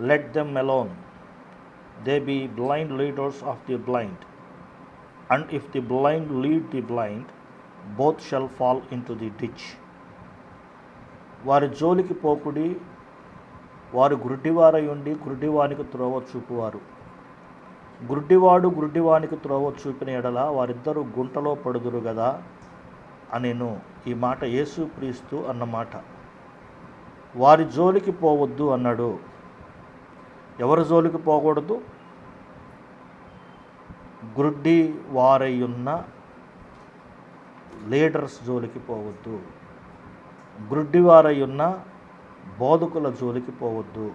Let them alone they be blind leaders of the blind and if the blind lead the blind both both fall into the ditch వారి జోలికి పోకుడి వారు గురుడివారై ఉండి గురుడివానికి త్రోవ చూపువారు. గురుడివాడు గురుడివానికి త్రోవ చూపిన ఎడల వారిద్దరూ గుంటలో పడుదురు కదా అనేను ఈ మాట యేసు క్రీస్తు అన్నమాట. వారి జోలికి పోవద్దు అన్నాడు. ఎవరి జోలికి పోకూడదు. గుడ్డి వారయ్యున్న లీడర్స్ జోలికి పోవద్దు. గుడ్డివారయ్యున్న బోధకుల జోలికి పోవద్దు.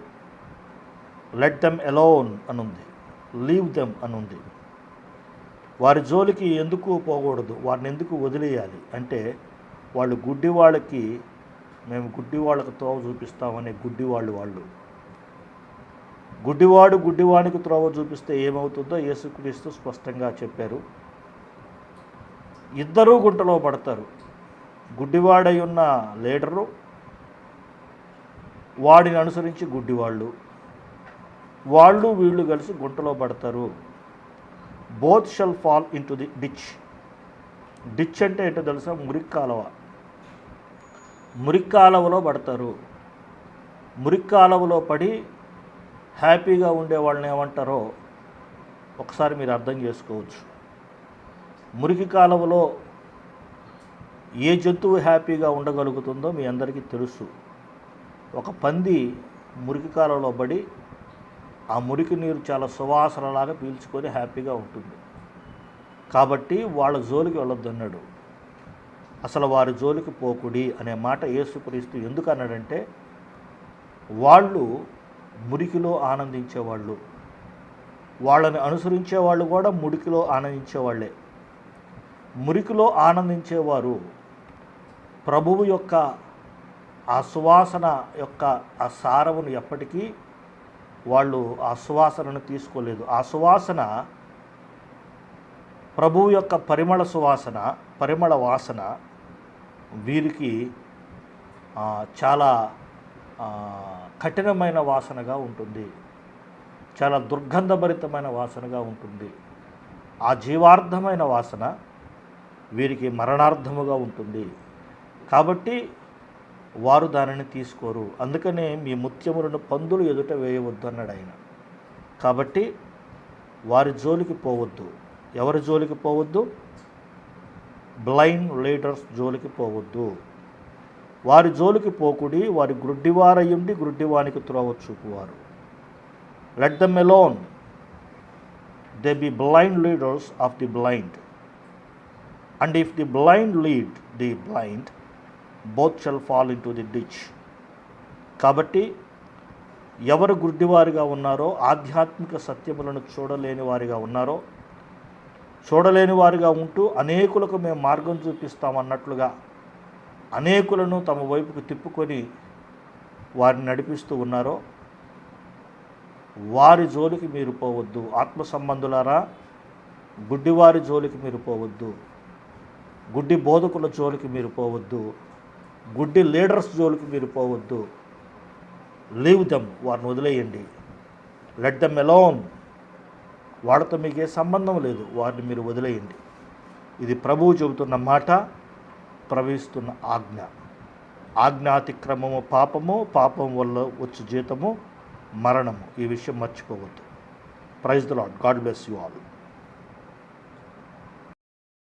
లెట్ దెమ్ ఎలోన్ అనుంది. లీవ్ దెమ్ అనుంది. వారి జోలికి ఎందుకు పోకూడదు? వారిని ఎందుకు వదిలేయాలి? అంటే వాళ్ళు గుడ్డి వాళ్ళకి మేము గుడ్డి వాళ్ళకి తోవ చూపిస్తామనే గుడ్డి వాళ్ళు వాళ్ళు. గుడ్డివాడు గుడ్డివానికి త్రోవ చూపిస్తే ఏమవుతుందో యేసుక్రీస్తు స్పష్టంగా చెప్పారు. ఇద్దరూ గుంటలో పడతారు. గుడ్డివాడై ఉన్న లీడరు వాడిని అనుసరించి గుడ్డివాళ్ళు. వాళ్ళు వీళ్ళు కలిసి గుంటలో పడతారు. Both shall fall into the ditch ditch అంటే ఏంటో తెలుసా? మురికి కాలువ. మురికి కాలువలో పడతారు. మురికి కాలువలో పడి హ్యాపీగా ఉండే వాళ్ళని ఏమంటారో ఒకసారి మీరు అర్థం చేసుకోవచ్చు. మురికి కాలువలో ఏ జంతువు హ్యాపీగా ఉండగలుగుతుందో మీ అందరికీ తెలుసు. ఒక పంది మురికి కాలువలో పడి ఆ మురికి నీరు చాలా సువాసనలాగా పీల్చుకొని హ్యాపీగా ఉంటుంది. కాబట్టి వాళ్ళ జోలికి వెళ్ళొద్దు అన్నాడు అసలు వారి జోలికి పోకుడి అనే మాట యేసుక్రీస్తు ఎందుకు అన్నాడంటే వాళ్ళు మురికిలో ఆనందించేవాళ్ళు. వాళ్ళని అనుసరించే వాళ్ళు కూడా మురికిలో ఆనందించేవాళ్ళే. మురికిలో ఆనందించేవారు ప్రభువు యొక్క ఆ సువాసన యొక్క ఆ సారమును ఎప్పటికీ వాళ్ళు ఆ సువాసనను తీసుకోలేదు. ఆ సువాసన ప్రభువు యొక్క పరిమళ సువాసన పరిమళ వాసన వీరికి చాలా కఠినమైన వాసనగా ఉంటుంది. చాలా దుర్గంధభరితమైన వాసనగా ఉంటుంది. ఆ జీవార్థమైన వాసన వీరికి మరణార్థముగా ఉంటుంది. కాబట్టి వారు దానిని తీసుకోరు. అందుకనే మీ ముత్యములను పందులు ఎదుట వేయవద్దు అన్నాడు ఆయన. కాబట్టి వారి జోలికి పోవద్దు. ఎవరి జోలికి పోవద్దు? బ్లైండ్ లీడర్స్ జోలికి పోవద్దు. వారి జోలికి పోకుడి వారి గ్రుడ్డివారయుండి గ్రుడ్డివానికి త్రోవ చూపువారు let them alone they be blind leaders of the blind and if the blind lead the blind both shall fall into the ditch కాబట్టి ఎవరు గుడ్డివారిగా ఉన్నారో ఆధ్యాత్మిక సత్యములను చూడలేని వారిగా ఉన్నారో చూడలేని వారిగా ఉంటూ అనేకులకు మేము మార్గం చూపిస్తామన్నట్లుగా అనేకులను తమ వైపుకు తిప్పుకొని వారిని నడిపిస్తూ ఉన్నారో వారి జోలికి మీరు పోవద్దు. ఆత్మ సంబంధులారా గుడ్డివారి జోలికి మీరు పోవద్దు. గుడ్డి బోధకుల జోలికి మీరు పోవద్దు. గుడ్డి లీడర్స్ జోలికి మీరు పోవద్దు. లీవ్ దమ్ వారిని వదిలేయండి. Let them alone. వాళ్ళతో మీకు ఏ సంబంధం లేదు. వారిని మీరు వదిలేయండి. ఇది ప్రభువు చెబుతున్న మాట. ప్రవహిస్తున్న ఆజ్ఞ. ఆజ్ఞాతిక్రమము పాపము పాపం వల్ల వచ్చే జీతము మరణము. ఈ విషయం మర్చిపోవద్దు. Praise the Lord God bless you all